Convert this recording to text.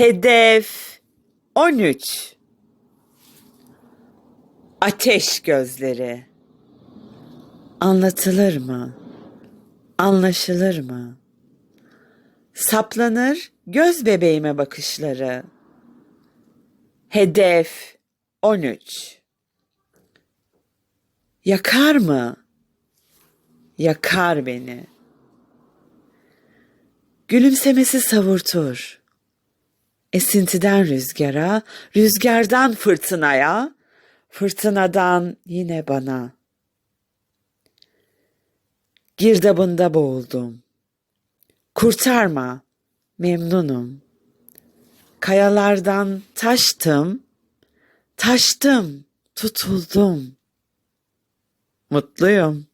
Hedef 13 Ateş gözleri Anlatılır mı? Anlaşılır mı? Saplanır göz bebeğime bakışları. Hedef 13 Yakar mı? Yakar beni. Gülümsemesi savurtur. Esintiden rüzgara, rüzgardan fırtınaya, fırtınadan yine bana. Girdabında boğuldum. Kurtarma, memnunum. Kayalardan taştım, taştım, tutuldum. Mutluyum.